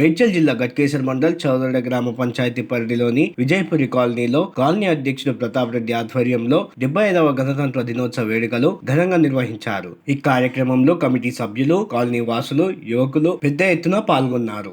మేడ్చల్ జిల్లా గట్కేశ్వర్ మండల్ చౌదడ గ్రామ పంచాయతీ పరిధిలోని విజయపురి కాలనీలో కాలనీ అధ్యక్షుడు ప్రతాప్ రెడ్డి ఆధ్వర్యంలో డెబ్బై ఐదవ గణతంత్ర దినోత్సవ వేడుకలు ఘనంగా నిర్వహించారు. ఈ కార్యక్రమంలో కమిటీ సభ్యులు కాలనీ వాసులు యువకులు పెద్ద ఎత్తున పాల్గొన్నారు.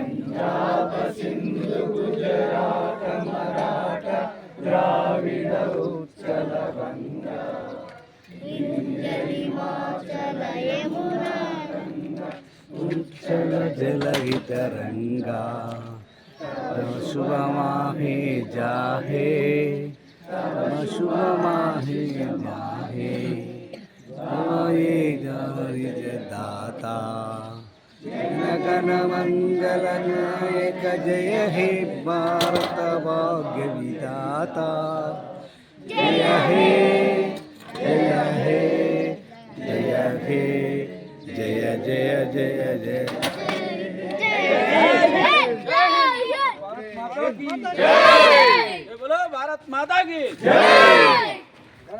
ಪಂಜಾಬ ಸಿಂಧು ಗುಜರಾಟ ಮರಾಠ ದ್ರಾವಿಡ ಉಚ್ಚಲ ಬಂಗ ಹಿಮಾಚಲ ಯಮುನಾ ಉಚ್ಚಲ ಜಲವಿತರಂಗಾ शुभ माहे जाहे शुभ माहे जाहे जाए दाता जनगणमङ्गलनायक जय हे भारतभाग्यविदाता जय हे जय हे जय हे जय जय जय जय।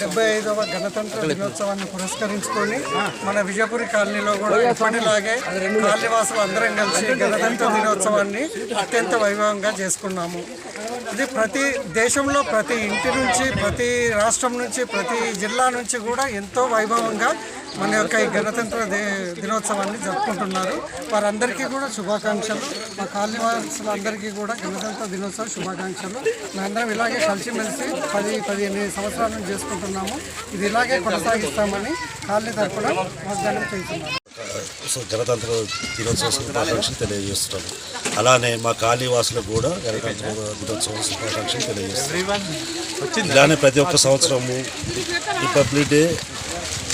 డెబ్బై ఐదవ గణతంత్ర దినోత్సవాన్ని పురస్కరించుకొని మన విజయపురి కాలనీలో కూడా ఎప్పటిలాగే కాలనీవాసులు అందరం కలిసి గణతంత్ర దినోత్సవాన్ని అత్యంత వైభవంగా చేసుకున్నాము. ఇది ప్రతి దేశంలో ప్రతి ఇంటి నుంచి ప్రతి రాష్ట్రం నుంచి ప్రతి జిల్లా నుంచి కూడా ఎంతో వైభవంగా మన యొక్క ఈ గణతంత్ర ది- దినోత్సవాన్ని జరుపుకుంటున్నారు. వారందరికీ కూడా శుభాకాంక్షలు. మా కాలనీవాసులందరికీ కూడా గణతంత్ర దినోత్సవ శుభాకాంక్షలు. మేమందరం ఇలాగే కలిసిమెలిసి పది పదిహేను సంవత్సరాల నుంచి చేసుకుంటున్నాము. ఇది ఇలాగే కొనసాగిస్తామని కాలనీ తరఫున వాగ్దానం చేస్తున్నాము. సో గణతంత్ర దినోత్సవ శుభాకాంక్షలు తెలియజేస్తున్నాను అలానే మా కాలనీ వాసులకు కూడా గణతంత్ర దినోత్సవ శుభాకాంక్షలు తెలియజేస్తున్నాను ఇలానే ప్రతి ఒక్క సంవత్సరము Republic Day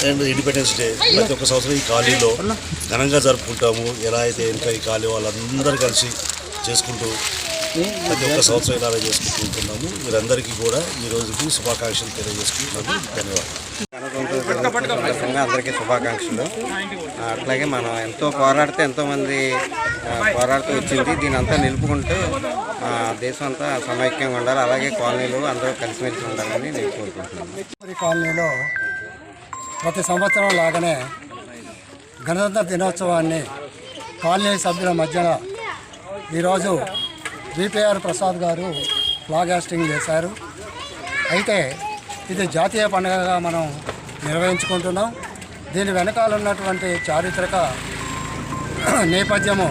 and Independence Day ప్రతి ఒక్క సంవత్సరం ఈ కాలనీలో ఘనంగా జరుపుకుంటాము. ఎలా అయితే ఇంకా ఈ కాలనీ వాళ్ళందరూ కలిసి చేసుకుంటూ ప్రతి ఒక్క సంవత్సరం ఇలానే చేసుకుంటున్నాము మీరందరికీ కూడా ఈ రోజుకి శుభాకాంక్షలు తెలియజేసుకుంటున్నాము. ధన్యవాదాలు. అందరికీ శుభాకాంక్షలు. అట్లాగే మనం ఎంతో పోరాడితే ఎంతోమంది పోరాడుతూ వచ్చింది. దీని అంతా నిలుపుకుంటూ దేశం అంతా సమైక్యంగా ఉండాలి. అలాగే కాలనీలు అందరూ కలిసిమెలిసి ఉండాలని నేను కోరుకుంటున్నాను. కాలనీలో ప్రతి సంవత్సరం లాగానే గణతంత్ర దినోత్సవాన్ని కాలనీ సభ్యుల మధ్యన ఈరోజు బిపిఆర్ ప్రసాద్ గారు ఫ్లాగ్ హాస్టింగ్ చేశారు. అయితే ఇది జాతీయ పండుగగా మనం నిర్వహించుకుంటున్నాం. దీని వెనకాల ఉన్నటువంటి చారిత్రక నేపథ్యము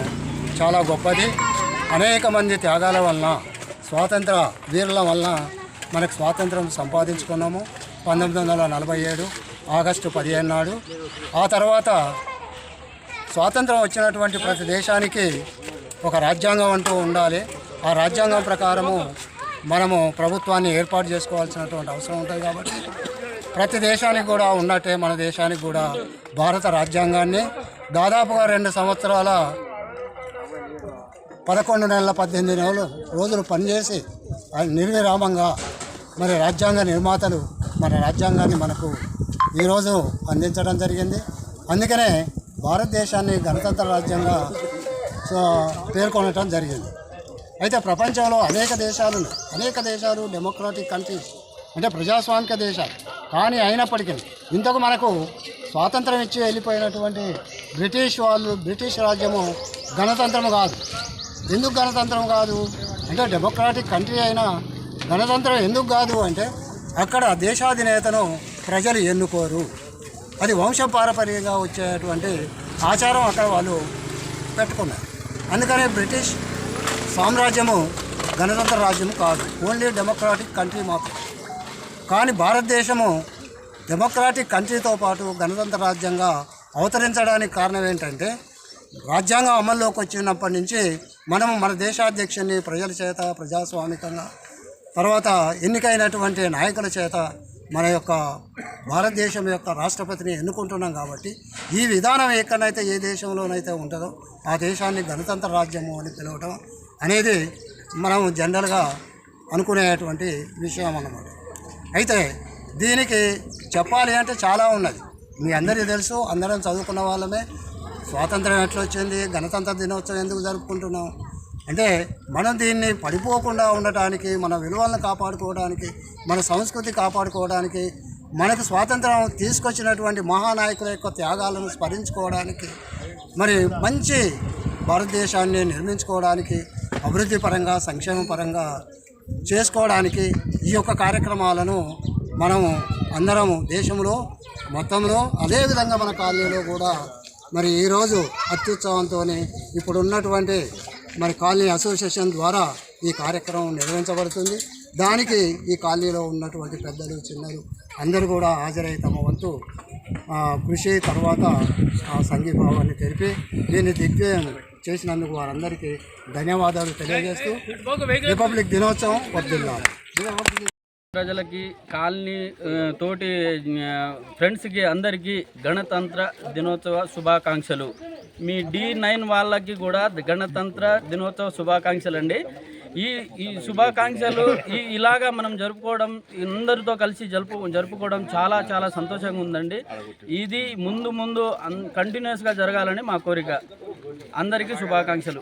చాలా గొప్పది. అనేక మంది త్యాగాల వలన స్వాతంత్ర వీరుల వలన మనకు స్వాతంత్రం సంపాదించుకున్నాము. పంతొమ్మిది వందల నలభై ఏడు ఆగస్టు పదిహేను నాడు. ఆ తర్వాత స్వాతంత్రం వచ్చినటువంటి ప్రతి దేశానికి ఒక రాజ్యాంగం అంటూ ఉండాలి. ఆ రాజ్యాంగం ప్రకారము మనము ప్రభుత్వాన్ని ఏర్పాటు చేసుకోవాల్సినటువంటి అవసరం ఉంటుంది కాబట్టి ప్రతి దేశానికి కూడా ఉన్నట్టే మన దేశానికి కూడా భారత రాజ్యాంగాన్ని దాదాపుగా రెండు సంవత్సరాల పదకొండు నెలల పద్దెనిమిది నెలలు రోజులు పనిచేసి నిర్విరామంగా మరి రాజ్యాంగ నిర్మాతలు మన రాజ్యాంగాన్ని మనకు ఈరోజు అందించడం జరిగింది. అందుకనే భారతదేశాన్ని గణతంత్ర రాజ్యంగా పేర్కొనటం జరిగింది. అయితే ప్రపంచంలో అనేక దేశాలు అనేక దేశాలు డెమోక్రాటిక్ కంట్రీస్ అంటే ప్రజాస్వామిక దేశాలు. కానీ అయినప్పటికీ ఇంతకు మనకు స్వాతంత్రం ఇచ్చి వెళ్ళిపోయినటువంటి బ్రిటిష్ వాళ్ళు బ్రిటిష్ రాజ్యము గణతంత్రము కాదు. ఎందుకు గణతంత్రం కాదు? అంటే డెమోక్రాటిక్ కంట్రీ అయినా గణతంత్రం ఎందుకు కాదు అంటే అక్కడ దేశాధినేతను ప్రజలు ఎన్నుకోరు. అది వంశపారపర్యంగా వచ్చేటువంటి ఆచారం అక్కడ వాళ్ళు పెట్టుకున్నారు. అందుకనే బ్రిటిష్ సామ్రాజ్యము గణతంత్ర రాజ్యము కాదు. ఓన్లీ డెమోక్రాటిక్ కంట్రీ మాత్రం కానీ భారతదేశము డెమోక్రాటిక్ కంట్రీతో పాటు గణతంత్ర రాజ్యంగా అవతరించడానికి కారణం ఏంటంటే రాజ్యాంగం అమల్లోకి వచ్చినప్పటి నుంచి మనం మన దేశాధ్యక్షుని ప్రజల చేత ప్రజాస్వామికంగా తర్వాత ఎన్నికైనటువంటి నాయకుల చేత మన యొక్క భారతదేశం యొక్క రాష్ట్రపతిని ఎన్నుకుంటున్నాం కాబట్టి ఈ విధానం ఎక్కడైతే ఏ దేశంలోనైతే ఉంటుందో ఆ దేశాన్ని గణతంత్ర రాజ్యము అని పిలవటం అనేది మనం జనరల్గా అనుకునేటువంటి విషయం అన్నమాట. అయితే దీనికి చెప్పాలి అంటే చాలా ఉన్నది. మీ అందరికీ తెలుసు అందరం చదువుకున్న వాళ్ళమే. స్వాతంత్రం ఎట్లా వచ్చింది గణతంత్ర దినోత్సవం ఎందుకు జరుపుకుంటున్నాం? అంటే మనం దీన్ని పడిపోకుండా ఉండటానికి మన విలువలను కాపాడుకోవడానికి మన సంస్కృతి కాపాడుకోవడానికి మనకు స్వాతంత్రం తీసుకొచ్చినటువంటి మహానాయకుల యొక్క త్యాగాలను స్మరించుకోవడానికి మరి మంచి భారతదేశాన్ని నిర్మించుకోవడానికి అభివృద్ధి పరంగా సంక్షేమ పరంగా చేసుకోవడానికి ఈ యొక్క కార్యక్రమాలను మనము అందరము దేశంలో మొత్తంలో అదేవిధంగా మన కాలనీలో కూడా మరి ఈరోజు అత్యుత్సవంతో ఇప్పుడు ఉన్నటువంటి మరి కాలనీ అసోసియేషన్ ద్వారా ఈ కార్యక్రమం నిర్వహించబడుతుంది. దానికి ఈ కాలనీలో ఉన్నటువంటి పెద్దలు చిన్నలు అందరూ కూడా హాజరై తమ వంతు ఆ, కృషి తర్వాత ఆ సంఘీభావాన్ని తెలిపి దీన్ని దిగ్విజయం చేసినందుకు వారందరికీ ధన్యవాదాలు తెలియజేస్తూ రిపబ్లిక్ దినోత్సవం వర్ధిల్లాలి. ప్రజలకి కాలనీ తోటి ఫ్రెండ్స్కి అందరికీ గణతంత్ర దినోత్సవ శుభాకాంక్షలు. మీ డి నైన్ వాళ్ళకి కూడా గణతంత్ర దినోత్సవ శుభాకాంక్షలు అండి ఈ ఈ శుభాకాంక్షలు ఈ ఇలాగా మనం జరుపుకోవడం అందరితో కలిసి జరుపు జరుపుకోవడం చాలా చాలా సంతోషంగా ఉందండి. ఇది ముందు ముందు కంటిన్యూస్గా జరగాలని మా కోరిక. అందరికీ శుభాకాంక్షలు.